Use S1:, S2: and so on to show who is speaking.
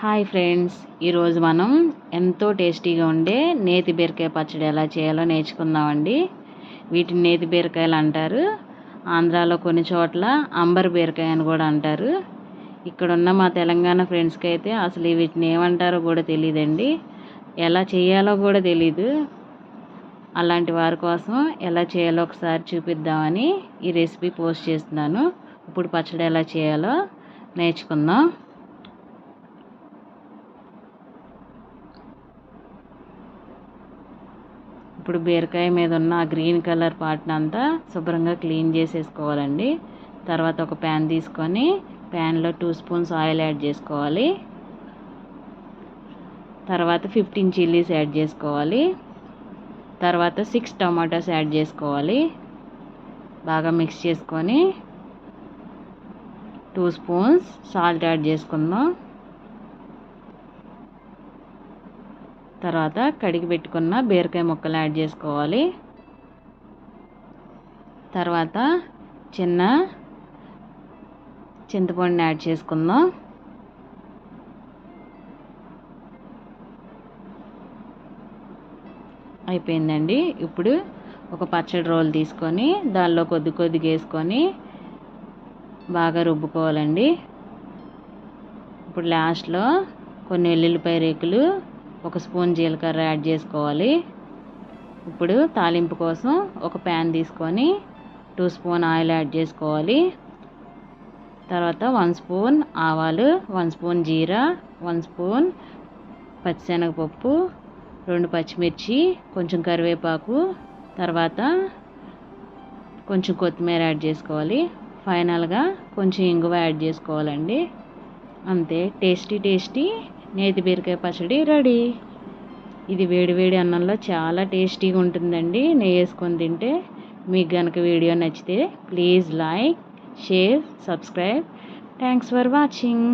S1: Hi friends ఈరోజు మనం ఎంతో టేస్టీగా ఉండే నేతి బీరకాయ పచ్చడి ఎలా చేయాలో నేర్చుకుందామండి. వీటిని నేతి బీరకాయలు అంటారు. ఆంధ్రాలో కొన్ని చోట్ల అంబర్ బీరకాయ అని కూడా అంటారు. ఇక్కడున్న మా తెలంగాణ ఫ్రెండ్స్కి అయితే అసలు వీటిని ఏమంటారో కూడా తెలియదండి ఎలా చేయాలో కూడా తెలీదు. అలాంటి వారి కోసం ఎలా చేయాలో ఒకసారి చూపిద్దామని ఈ రెసిపీ పోస్ట్ చేస్తున్నాను. ఇప్పుడు పచ్చడి ఎలా చేయాలో నేర్చుకుందాం. ఇప్పుడు బీరకాయ మీద ఉన్న ఆ గ్రీన్ కలర్ పార్ట్ని అంతా శుభ్రంగా క్లీన్ చేసేసుకోవాలండి. తర్వాత ఒక ప్యాన్ తీసుకొని ప్యాన్లో టూ స్పూన్స్ ఆయిల్ యాడ్ చేసుకోవాలి. తర్వాత ఫిఫ్టీన్ చిల్లీస్ యాడ్ చేసుకోవాలి. తర్వాత సిక్స్ టమాటాస్ యాడ్ చేసుకోవాలి. బాగా మిక్స్ చేసుకొని టూ స్పూన్స్ సాల్ట్ యాడ్ చేసుకుందాం. తర్వాత కడిగి పెట్టుకున్న బీరకాయ ముక్కలు యాడ్ చేసుకోవాలి. తర్వాత చిన్న చింతపండుని యాడ్ చేసుకుందాం. అయిపోయిందండి. ఇప్పుడు ఒక పచ్చడి రోల్ తీసుకొని దానిలో కొద్ది కొద్దిగా వేసుకొని బాగా రుబ్బుకోవాలండి. ఇప్పుడు లాస్ట్లో కొన్ని ఎల్లుల్లిపాయ రేకులు ఒక స్పూన్ జీలకర్ర యాడ్ చేసుకోవాలి. ఇప్పుడు తాలింపు కోసం ఒక ప్యాన్ తీసుకొని టూ స్పూన్ ఆయిల్ యాడ్ చేసుకోవాలి. తర్వాత వన్ స్పూన్ ఆవాలు వన్ స్పూన్ జీరా వన్ స్పూన్ పచ్చిశనగపప్పు రెండు పచ్చిమిర్చి కొంచెం కరివేపాకు తర్వాత కొంచెం కొత్తిమీర యాడ్ చేసుకోవాలి. ఫైనల్గా కొంచెం ఇంగువ యాడ్ చేసుకోవాలండి. అంతే టేస్టీ టేస్టీ నేతి బీరకాయ పచ్చడి రెడీ. ఇది వేడివేడి అన్నంలో చాలా టేస్టీగా ఉంటుందండి. నెయ్యి వేసుకొని తింటే మీకు కనుక వీడియో నచ్చితే please like share subscribe. Thanks for watching.